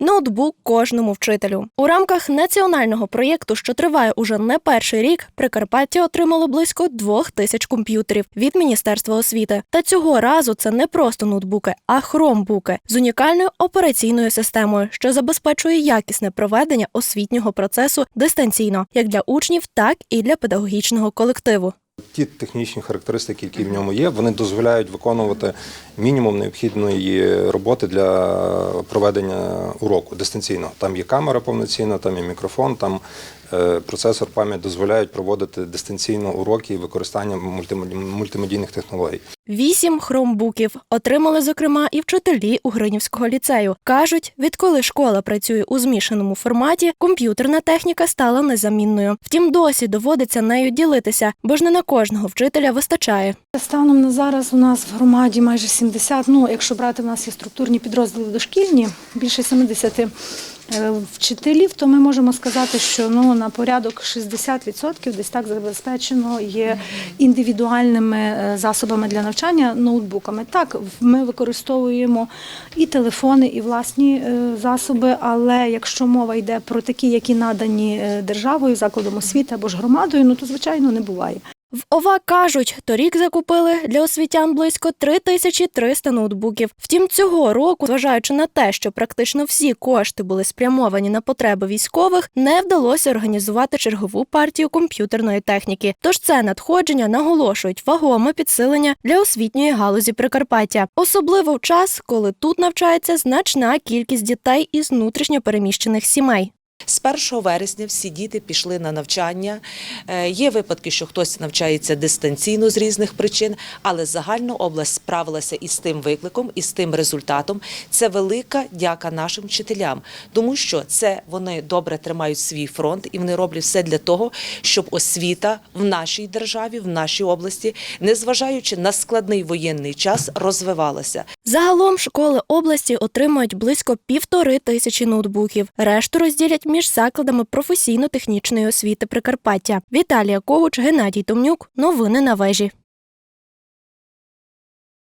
ноутбук кожному вчителю. У рамках національного проєкту, що триває уже не перший рік, Прикарпаття отримало близько двох тисяч комп'ютерів від Міністерства освіти. Та цього разу це не просто ноутбуки, а хромбуки з унікальною операційною системою, що забезпечує якісне проведення освітнього процесу дистанційно, як для учнів, так і для педагогічного колективу. Ті технічні характеристики, які в ньому є, вони дозволяють виконувати мінімум необхідної роботи для проведення уроку дистанційно. Там є камера повноцінна, там є мікрофон, там процесор пам'ять дозволяють проводити дистанційно уроки і використання мультимеді- мультимедійних технологій. Вісім хромбуків отримали, зокрема, і вчителі Угринівського ліцею. кажуть, відколи школа працює у змішаному форматі, комп'ютерна техніка стала незамінною. Втім, досі доводиться нею ділитися, бо ж не на кожного вчителя вистачає. Станом на зараз у нас в громаді майже 70, ну якщо брати, в нас є структурні підрозділи дошкільні, більше 70 е, вчителів, то ми можемо сказати, що ну, на порядок 60% десь так забезпечено є індивідуальними е, засобами для навчання, ноутбуками. Так, ми використовуємо і телефони, і власні е, засоби, але якщо мова йде про такі, які надані е, державою, закладом освіти або ж громадою, ну то звичайно не буває. В ОВА кажуть, торік закупили для освітян близько 3300 ноутбуків. Втім, цього року, зважаючи на те, що практично всі кошти були спрямовані на потреби військових, не вдалося організувати чергову партію комп'ютерної техніки. Тож це надходження наголошують вагоме підсилення для освітньої галузі Прикарпаття, особливо в час, коли тут навчається значна кількість дітей із внутрішньо переміщених сімей. З 1 вересня всі діти пішли на навчання. Е, Є випадки, що хтось навчається дистанційно з різних причин, але загальна область справилася із тим викликом, із тим результатом. Це велика дяка нашим вчителям, тому що це вони добре тримають свій фронт і вони роблять все для того, щоб освіта в нашій державі, в нашій області, незважаючи на складний воєнний час, розвивалася. Загалом школи області отримують близько півтори тисячі ноутбуків. Решту розділять між закладами професійно-технічної освіти Прикарпаття. Віталія Ковуч, Геннадій Томнюк. Новини на вежі.